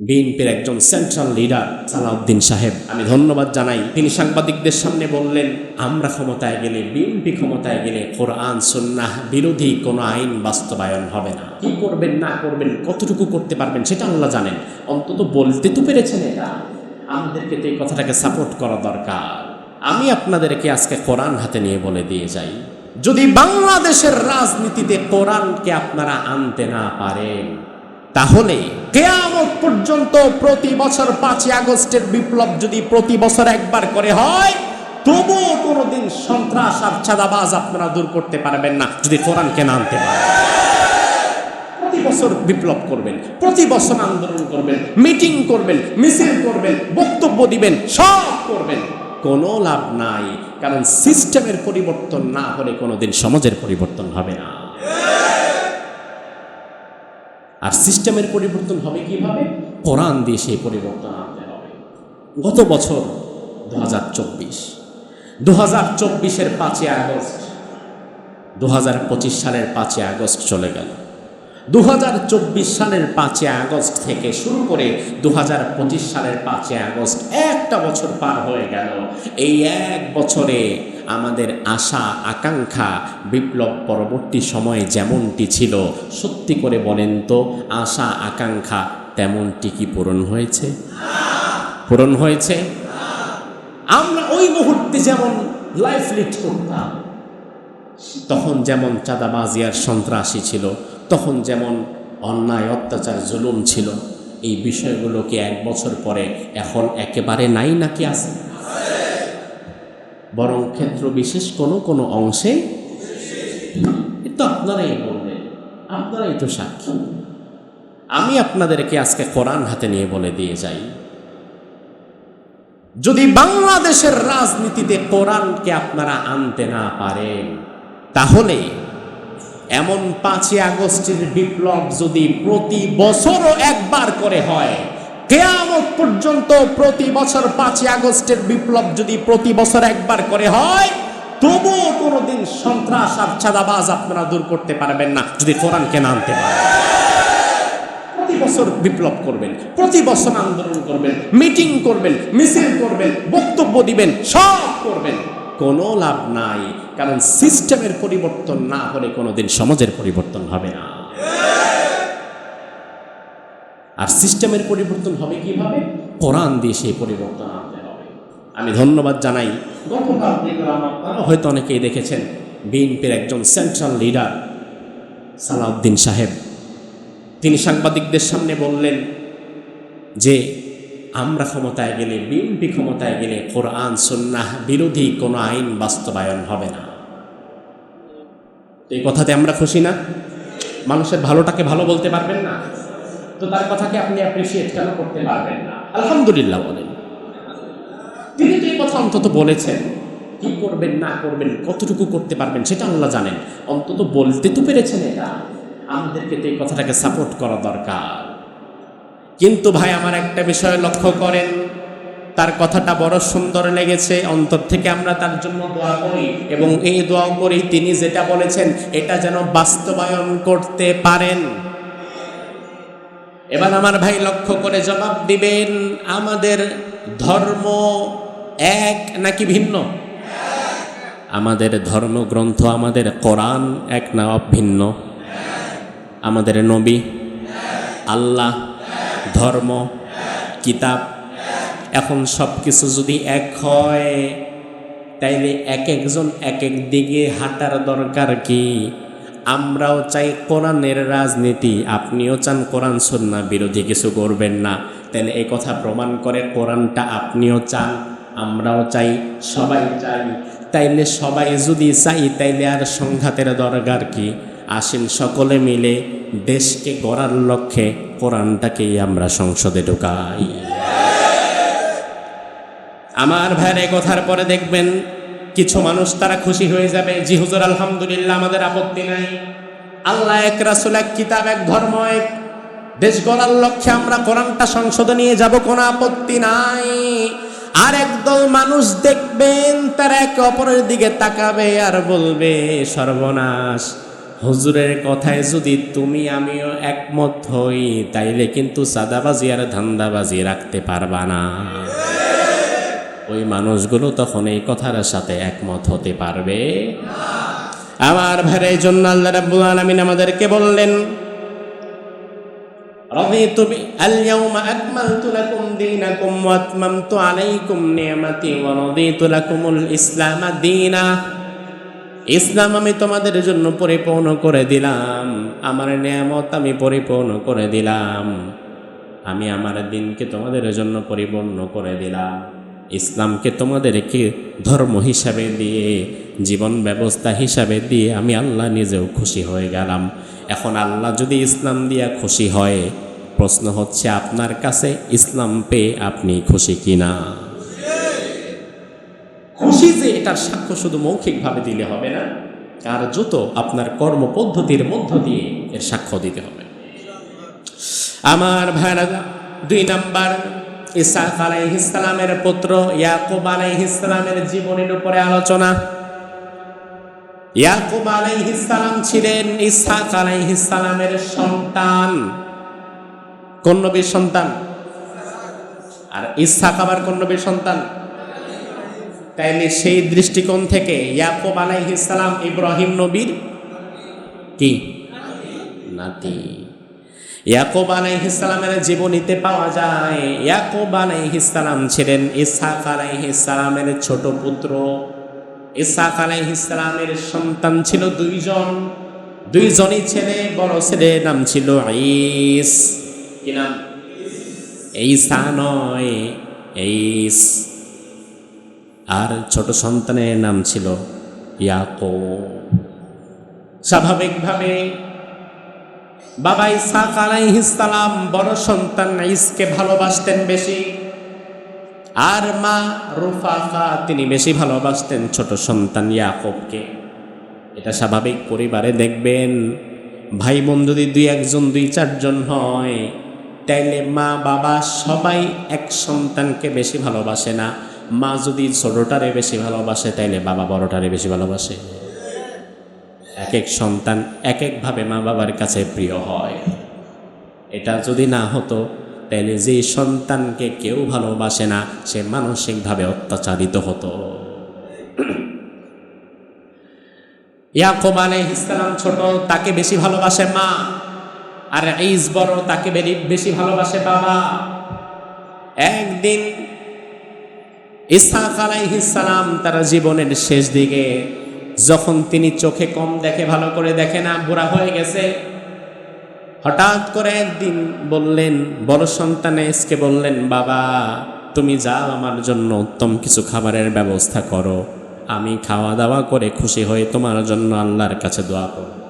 বিএনপির একজন central leader Salauddin সাহেব। আমি ধন্যবাদ জানাই। তিনি সাংবাদিকদের সামনে বললেন, আমরা ক্ষমতায় গেলে, বিএনপি ক্ষমতায় গেলে কোরআন সন্ন্যাহ বিরোধী কোনো আইন বাস্তবায়ন হবে না। কি করবেন, না করবেন, কতটুকু করতে পারবেন সেটা আল্লাহ জানেন। অন্তত বলতে তো পেরেছেন এটা। আমাদেরকে তো এই কথাটাকে সাপোর্ট করা দরকার। আমি আপনাদেরকে আজকে কোরআন হাতে নিয়ে বলে দিয়ে যাই। যদি বাংলাদেশের রাজনীতিতে কোরআনকে আপনারা আনতে না পারেন তাহলে কেয়ামত পর্যন্ত প্রতি বছর পাঁচই আগস্টের বিপ্লব যদি প্রতি বছর একবার করে হয়, তবুও কোনোদিন সন্ত্রাস আর চাঁদাবাজ আপনারা দূর করতে পারবেন না, যদি কোরআনকে না আনতে পারেন। প্রতি বিপ্লব করবেন, প্রতি বছর আন্দোলন করবেন, মিটিং করবেন, মিছিল করবেন, বক্তব্য দিবেন, সব করবেন। কোনো লাভ নাই, কারণ সিস্টেমের পরিবর্তন না হলে কোনোদিন সমাজের পরিবর্তন হবে না। আর সিস্টেমের পরিবর্তন হবে কীভাবে? কোরআন দিয়ে সেই পরিবর্তন আনতে হবে। গত বছর দু হাজার চব্বিশ দু হাজার চব্বিশের পাঁচই আগস্ট দু হাজার পঁচিশ সালের পাঁচই আগস্ট চলে গেল। দু হাজার চব্বিশ সালের পাঁচই আগস্ট থেকে শুরু করে দু হাজার পঁচিশ সালের পাঁচই আগস্ট একটা বছর পার হয়ে গেল। এই এক বছরে আমাদের আশা, আকাঙ্ক্ষা, বিপ্লব পরবর্তী সময়ে যেমনটি ছিল, সত্যি করে বলেন তো, আশা, আকাঙ্ক্ষা তেমনটি কি পূরণ হয়েছে? পূরণ হয়েছে? আমরা ওই মুহূর্তে যেমন লাইফ লিড করতাম, তখন যেমন চাঁদাবাজি আর সন্ত্রাসী ছিল, তখন যেমন অন্যায়, অত্যাচার, জুলুম ছিল, এই বিষয়গুলোকে এক বছর পরে এখন একেবারে নাই নাকি আছে? বরং ক্ষেত্র বিশেষ কোনো কোনো অংশে এ তো আপনারাই বলবেন আপনারাই তো সাক্ষী। আমি আপনাদেরকে আজকে কোরআন হাতে নিয়ে বলে দিয়ে যাই। যদি বাংলাদেশের রাজনীতিতে কোরআনকে আপনারা আনতে না পারেন, তাহলে এমন পাঁচই আগস্টের বিপ্লব যদি প্রতি বছরও একবার করে হয় কেয়ামত পর্যন্ত প্রতি বছর পাঁচই আগস্টের বিপ্লব যদি প্রতি বছর একবার করে হয়, তবুও কোনোদিন সন্ত্রাস আর চাঁদাবাজ আপনারা দূর করতে পারবেন না, যদি কোরআনকে না আনতে পারেন। প্রতি বছর বিপ্লব করবেন, প্রতি বছর আন্দোলন করবেন, মিটিং করবেন, মিছিল করবেন, বক্তব্য দিবেন, সব করবেন। কোনো লাভ নাই, কারণ সিস্টেমের পরিবর্তন না হলে কোনোদিন সমাজের পরিবর্তন হবে না। আর সিস্টেমের পরিবর্তন হবে কীভাবে? কোরআন দিয়ে সেই পরিবর্তন আনতে হবে। আমি ধন্যবাদ জানাই। হয়তো অনেকেই দেখেছেন, বিএনপির একজন সেন্ট্রাল লিডার সালাউদ্দিন সাহেব। তিনি সাংবাদিকদের সামনে বললেন যে, আমরা ক্ষমতায় গেলে, বিএনপি ক্ষমতায় গেলে কোরআন সন্ন্যাহ বিরোধী কোনো আইন বাস্তবায়ন হবে না। এই কথাতে আমরা খুশি না? মানুষের ভালোটাকে ভালো বলতে পারবেন না? তো তার কথাকে আপনি অ্যাপ্রিসিয়েট কেন করতে পারবেন না? আলহামদুলিল্লাহ বলেন। তিনি তো এই কথা অন্তত বলেছেন। কি করবেন না করবেন কতটুকু করতে পারবেন সেটা আল্লাহ জানেন। অন্তত বলতে তো পেরেছেন এটা। আমাদেরকে তো এই কথাটাকে সাপোর্ট করা দরকার। কিন্তু ভাই আমার একটা বিষয় লক্ষ্য করেন। তার কথাটা বড় সুন্দর লেগেছে। অন্তর থেকে আমরা তার জন্য দোয়া করি এবং এই দোয়া করি তিনি যেটা বলেছেন এটা যেন বাস্তবায়ন করতে পারেন। এবার আমার ভাই লক্ষ্য করে জবাব দিবেন, আমাদের ধর্ম এক নাকি ভিন্ন? আমাদের ধর্মগ্রন্থ আমাদের কোরআন এক না অভিন্ন? আমাদের নবী? আল্লাহ? ধর্ম? কিতাব? এখন সব কিছু যদি এক হয়, তাইলে এক একজন এক এক দিকে হাঁটার দরকার কি? আমরাও চাই কোরআনের রাজনীতি। আপনিও চান কোরআন সন্না বিরোধী কিছু করবেন না। তাহলে এই কথা প্রমাণ করে কোরআনটা আপনিও চান, আমরাও চাই, সবাই চাই। তাইলে সবাই যদি চাই, তাইলে আর সংঘাতের দরকার কি? আসেন সকলে মিলে দেশকে গড়ার লক্ষ্যে কোরআনটাকেই আমরা সংসদে ঢুকাই। আমার ভাইয়ের কথার পরে দেখবেন কিছু মানুষ তারা খুশি হয়ে যাবে, জি হুজুর, আলহামদুলিল্লাহ, আমাদের আপত্তি নাই। আল্লাহ এক রাসুল, এক কিতাব, এক ধর্ম, এক দেশ গড়ার লক্ষ্যে আমরা কোরআনটা সংসদে নিয়ে যাব, কোনো আপত্তি নাই। আর একদল মানুষ দেখবেন, তারা একে অপরের দিকে তাকাবে আর বলবে, সর্বনাশ। হুজুরের কথায় যদি তুমি, আমিও একমত হই, তাইলে কিন্তু সাদাবাজি আর ধান্দাবাজি রাখতে পারবা না। ওই মানুষগুলো তখন এই কথার সাথে একমত হতে পারবে আমার ভাইয়ের এই জন্য আল্লাহ রাব্বুল আলামিন আমাদেরকে বললেন رضيت ب... اليوم أكملت لكم دينكم وأتممت عليكم نعمتي ورضيت لكم الإسلام دينا ইসলাম আমি তোমাদের জন্য পরিপূর্ণ করে দিলাম আমার নিয়ামত আমি পরিপূর্ণ করে দিলাম আমি আমার দিনকে তোমাদের জন্য পরিপূর্ণ করে দিলাম ইসলামকে তোমাদেরকে ধর্ম হিসাবে দিয়ে, জীবন ব্যবস্থা হিসাবে দিয়ে আমি আল্লাহ নিজেও খুশি হয়ে গেলাম। এখন আল্লাহ যদি ইসলাম দিয়া খুশি হয়, প্রশ্ন হচ্ছে আপনার কাছে ইসলাম পেয়ে আপনি খুশি কিনা? খুশি যে এটার সাক্ষ্য শুধু মৌখিকভাবে দিলে হবে না, আর যত আপনার কর্মপদ্ধতির মধ্য দিয়ে এর সাক্ষ্য দিতে হবে। আমার ভাইরা, দুই নাম্বার ইসাক আলাইহিসালামের পুত্র ইয়াকুব আলাইহিসালামের জীবনের উপরে আলোচনা। ইয়াকুব আলাইহিসালাম ছিলেন ইসাক আলাইহিসালামের সন্তান। কোন নবীর সন্তান? আর ইসাক আবার কোন নবীর সন্তান? তাইলে সেই দৃষ্টিকোণ থেকে ইয়াকুব আলাইহিসালাম ইব্রাহিম নবীর কি? নাতি। ইয়াকুব আলাইহিসালামের জীবনীতে পাওয়া যায়। ইয়াকুব আলাইহিসালাম ছিলেন ইসাক আলাইহিসালামের ছোট পুত্র। ইসাক আলাইহিসালামের সন্তান ছিল দুইজন। দুইজনই ছেলে, বড় ছেলের নাম ছিল ঈস। কি নাম? ঈসা নয়, ঈস। আর ছোট সন্তানের নাম ছিল ইয়াকুব। স্বাভাবিকভাবে বাবা ইসাক আলাইহিসালাম বড় সন্তান ইসকে ভালোবাসতেন বেশি। আর মা রুফাফা তিনি বেশি ভালোবাসতেন ছোট সন্তান ইয়াকুবকে। এটা স্বাভাবিক, পরিবারে দেখবেন ভাই বোন যদি দুই একজন, দুই চারজন হয়, তাইলে মা, বাবা সবাই এক সন্তানকে বেশি ভালোবাসে না। মা যদি ছোটটারে বেশি ভালোবাসে, তাইলে বাবা বড়টারে বেশি ভালোবাসে। এক এক সন্তান এক একভাবে মা বাবার কাছে প্রিয় হয়। এটা যদি না হতো, তাহলে যে সন্তানকে কেউ ভালোবাসে না, সে মানসিকভাবে অত্যাচারিত হতো। ইয়াকুব ইসলাম ছোট, তাকে বেশি ভালোবাসে মা। আর ইস বড়, তাকে বেশি ভালোবাসে বাবা। একদিন ইসহাক আলাইহিসসালাম তার জীবনের শেষ দিকে যখন তিনি চোখে কম দেখে ভালো করে দেখে না, বুড়া হয়ে গেছে। হঠাৎ করে একদিন বললেন, বড় সন্তান এসকে বললেন, বাবা, তুমি যাও, আমার জন্য উত্তম কিছু খাবারের ব্যবস্থা করো। আমি খাওয়া দাওয়া করে খুশি হয়ে তোমার জন্য আল্লাহর কাছে দোয়া করব।